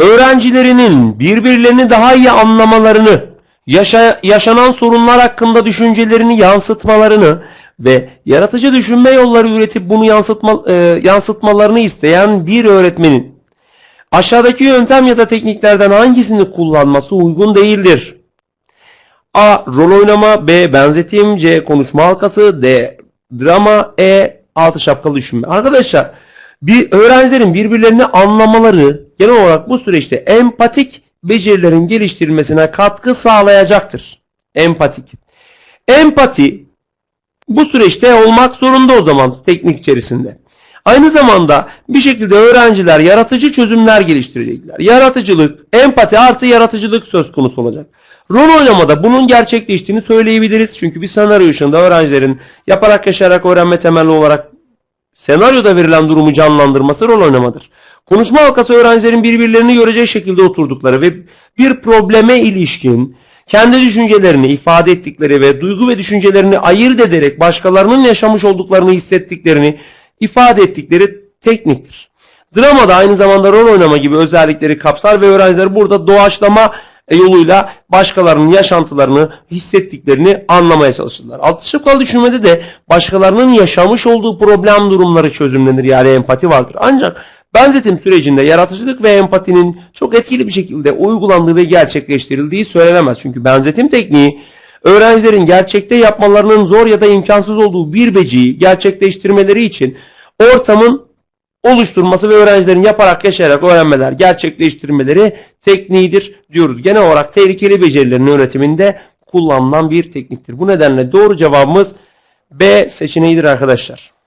öğrencilerinin birbirlerini daha iyi anlamalarını, yaşa- yaşanan sorunlar hakkında düşüncelerini yansıtmalarını ve yaratıcı düşünme yolları üretip bunu yansıtma, e, yansıtmalarını isteyen bir öğretmenin aşağıdaki yöntem ya da tekniklerden hangisini kullanması uygun değildir? A. Rol oynama B. Benzetim C. Konuşma halkası D. Drama E. Altı şapkalı düşünme. Arkadaşlar bir öğrencilerin birbirlerini anlamaları genel olarak bu süreçte empatik becerilerin geliştirilmesine katkı sağlayacaktır. Empatik. Empati bu süreçte olmak zorunda o zaman teknik içerisinde. Aynı zamanda bir şekilde öğrenciler yaratıcı çözümler geliştirecekler. Yaratıcılık, empati artı yaratıcılık söz konusu olacak. Rol oynamada bunun gerçekleştiğini söyleyebiliriz. Çünkü bir senaryo ışığında öğrencilerin yaparak yaşayarak öğrenme temelli olarak senaryoda verilen durumu canlandırması rol oynamadır. Konuşma halkası öğrencilerin birbirlerini görecek şekilde oturdukları ve bir probleme ilişkin kendi düşüncelerini ifade ettikleri ve duygu ve düşüncelerini ayırt ederek başkalarının yaşamış olduklarını hissettiklerini ifade ettikleri tekniktir. Drama da aynı zamanda rol oynama gibi özellikleri kapsar ve öğrenciler burada doğaçlama yoluyla başkalarının yaşantılarını, hissettiklerini anlamaya çalışırlar. Altı şıkkalı düşünmede de başkalarının yaşamış olduğu problem durumları çözümlenir yani empati vardır. Ancak benzetim sürecinde yaratıcılık ve empatinin çok etkili bir şekilde uygulandığı ve gerçekleştirildiği söylenemez. Çünkü benzetim tekniği öğrencilerin gerçekte yapmalarının zor ya da imkansız olduğu bir beceriyi gerçekleştirmeleri için ortamın oluşturması ve öğrencilerin yaparak yaşayarak öğrenmeler, gerçekleştirmeleri tekniğidir diyoruz. Genel olarak tehlikeli becerilerin öğretiminde kullanılan bir tekniktir. Bu nedenle doğru cevabımız B seçeneğidir arkadaşlar.